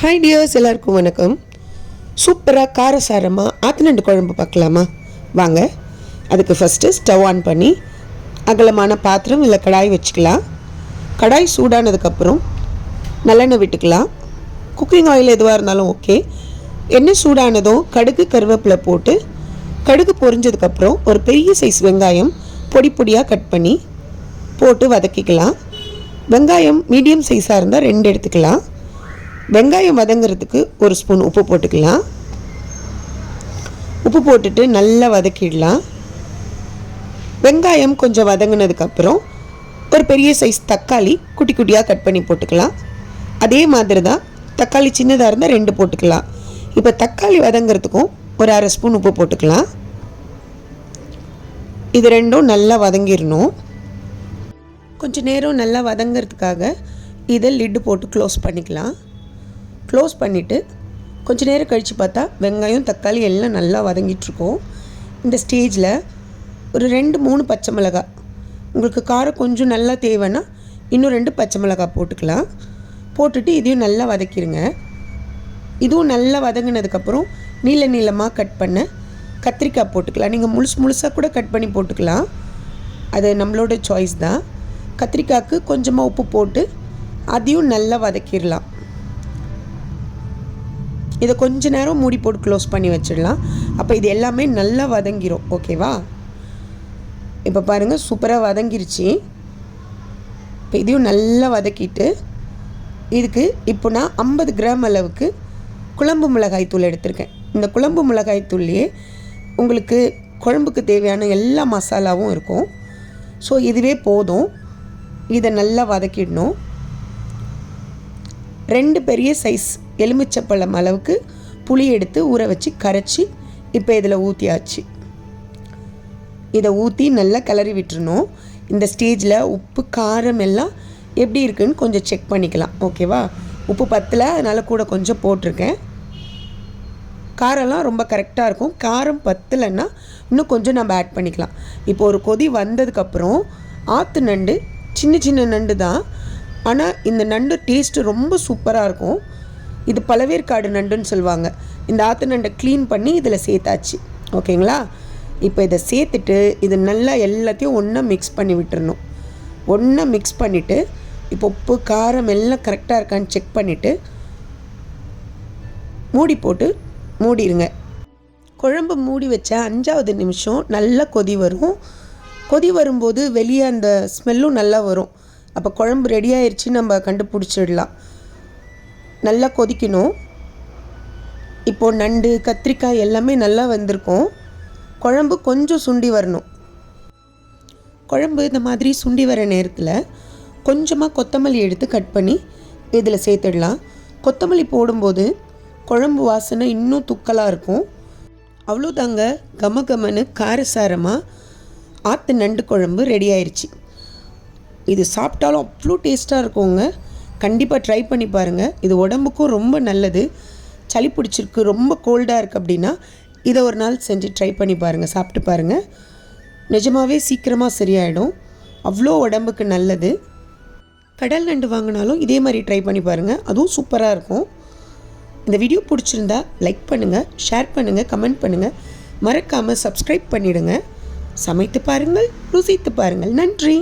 Hi tears எல்லாருக்கும் வணக்கம். சூப்பராக காரசாரமாக ஆத்தினண்டு குழம்பு பார்க்கலாமா? வாங்க. அதுக்கு ஃபஸ்ட்டு ஸ்டவ் ஆன் பண்ணி அகலமான பாத்திரம் இல்லை கடாய் வச்சுக்கலாம். கடாய் சூடானதுக்கப்புறம் நல்லெண்ணெய் விட்டுக்கலாம். குக்கிங் ஆயில் எதுவாக இருந்தாலும் ஓகே எண்ணெய் சூடானதும் கடுகு கருவேப்பிலை போட்டு கடுகு பொரிஞ்சதுக்கப்புறம் ஒரு பெரிய சைஸ் வெங்காயம் பொடி பொடியாக கட் பண்ணி போட்டு வதக்கிக்கலாம். வெங்காயம் மீடியம் சைஸாக இருந்தால் ரெண்டு எடுத்துக்கலாம். வெங்காயம் வதங்கிறதுக்கு ஒரு ஸ்பூன் உப்பு போட்டுக்கலாம். உப்பு போட்டுட்டு நல்லா வதக்கிடலாம். வெங்காயம் கொஞ்சம் வதங்கினதுக்கப்புறம் ஒரு பெரிய சைஸ் தக்காளி குட்டி குட்டியாக கட் பண்ணி போட்டுக்கலாம். அதே மாதிரி தான் தக்காளி சின்னதாக இருந்தால் ரெண்டு போட்டுக்கலாம். இப்போ தக்காளி வதங்கிறதுக்கும் ஒரு அரை ஸ்பூன் உப்பு போட்டுக்கலாம். இது ரெண்டும் நல்லா வதங்கிடணும். கொஞ்சம் நேரம் நல்லா வதங்கிறதுக்காக இதை லிட்டு போட்டு க்ளோஸ் பண்ணிக்கலாம். க்ளோஸ் பண்ணிவிட்டு கொஞ்சம் நேரம் கழித்து பார்த்தா வெங்காயம் தக்காளி எல்லாம் நல்லா வதங்கிட்டுருக்கோம். இந்த ஸ்டேஜில் ஒரு ரெண்டு மூணு பச்சை மிளகாய் உங்களுக்கு காரம் கொஞ்சம் நல்லா தேவைன்னா இன்னும் ரெண்டு பச்சை மிளகாய் போட்டுக்கலாம். போட்டுட்டு இதையும் நல்லா வதக்கிடுங்க இதுவும் நல்லா வதங்கினதுக்கப்புறம் நீள நீளமாக கட் பண்ண கத்திரிக்காய் போட்டுக்கலாம். நீங்கள் முழுசு முழுசாக கூட கட் பண்ணி போட்டுக்கலாம். அது நம்மளோட சாய்ஸ் தான். கத்திரிக்காய்க்கு கொஞ்சமாக உப்பு போட்டு அதையும் நல்லா வதக்கிடலாம். இதை கொஞ்ச நேரம் மூடி போட்டு க்ளோஸ் பண்ணி வச்சிடலாம். அப்போ இது எல்லாமே நல்லா வதங்கிரும். ஓகேவா இப்போ பாருங்கள் சூப்பராக வதங்கிருச்சு. இப்போ இதையும் நல்லா வதக்கிட்டு இதுக்கு இப்போ நான் ஐம்பது கிராம் அளவுக்கு குழம்பு மிளகாய் தூள் எடுத்திருக்கேன். இந்த குழம்பு மிளகாய் தூள்லேயே உங்களுக்கு குழம்புக்கு தேவையான எல்லா மசாலாவும் இருக்கும். ஸோ இதுவே போதும். இதை நல்லா வதக்கிடணும். ரெண்டு பெரிய சைஸ் எலுமிச்சப்பழம் அளவுக்கு புளி எடுத்து ஊற வச்சு கரைச்சி இப்போ இதில் ஊற்றியாச்சு இதை ஊற்றி நல்லா கிளறி விட்டுருணும் இந்த ஸ்டேஜில் உப்பு காரம் எல்லாம் எப்படி இருக்குன்னு கொஞ்சம் செக் பண்ணிக்கலாம். ஓகேவா உப்பு பத்தலை அதனால் கூட கொஞ்சம் போட்டிருக்கேன். காரம்லாம் ரொம்ப கரெக்டாக இருக்கும். காரம் பத்தலைன்னா இன்னும் கொஞ்சம் நம்ம ஆட் பண்ணிக்கலாம். இப்போ ஒரு கொதி வந்ததுக்கப்புறம் ஆற்று நண்டு சின்ன சின்ன நண்டு தான். ஆனால் இந்த நண்டு டேஸ்ட்டு ரொம்ப சூப்பராக இருக்கும். இது பழவேற்காடு நண்டுன்னு சொல்லுவாங்க. இந்த ஆற்று நண்டை க்ளீன் பண்ணி இதில் சேர்த்தாச்சு. ஓகேங்களா? இப்போ இதை சேர்த்துட்டு இது நல்லா எல்லாத்தையும் ஒன்றா மிக்ஸ் பண்ணி விட்டுறணும். ஒன்றா மிக்ஸ் பண்ணிவிட்டு இப்போ உப்பு காரம் எல்லாம் கரெக்டாக இருக்கான்னு செக் பண்ணிவிட்டு மூடி போட்டு மூடிடுங்க. குழம்பு மூடி வச்ச அஞ்சாவது நிமிஷம் நல்லா கொதி வரும். கொதி வரும்போது வெளியே அந்த ஸ்மெல்லும் நல்லா வரும். அப்போ குழம்பு ரெடி ஆயிடுச்சு நம்ம கண்டுபிடிச்சிடலாம். நல்லா கொதிக்கணும். இப்போது நண்டு கத்திரிக்காய் எல்லாமே நல்லா வந்திருக்கும். குழம்பு கொஞ்சம் சுண்டி வரணும். குழம்பு இந்த மாதிரி சுண்டி வர நேரத்தில் கொஞ்சமாக கொத்தமல்லி எடுத்து கட் பண்ணி இதில் சேர்த்துடலாம். கொத்தமல்லி போடும்போது குழம்பு வாசனை இன்னும் துக்கலாக இருக்கும். அவ்வளோதாங்க கம கமன்னு காரசாரமாக ஆற்று நண்டு குழம்பு ரெடி ஆயிடுச்சு இது சாப்பிட்டாலும் அவ்வளோ டேஸ்ட்டாக இருக்குங்க. கண்டிப்பாக ட்ரை பண்ணி பாருங்கள் இது உடம்புக்கும் ரொம்ப நல்லது. சளி பிடிச்சிருக்கு ரொம்ப கோல்டாக இருக்குது அப்படின்னா இதை ஒரு நாள் செஞ்சு ட்ரை பண்ணி பாருங்கள் சாப்பிட்டு பாருங்கள் நிஜமாகவே சீக்கிரமாக சரியாயிடும். அவ்வளோ உடம்புக்கு நல்லது. கடல் நண்டு வாங்கினாலும் இதே மாதிரி ட்ரை பண்ணி பாருங்கள் அதுவும் சூப்பராக இருக்கும். இந்த வீடியோ பிடிச்சிருந்தா லைக் பண்ணுங்கள் ஷேர் பண்ணுங்கள் கமெண்ட் பண்ணுங்கள் மறக்காமல் சப்ஸ்கிரைப் பண்ணிவிடுங்க சமைத்து பாருங்கள் ருசித்து பாருங்கள். நன்றி.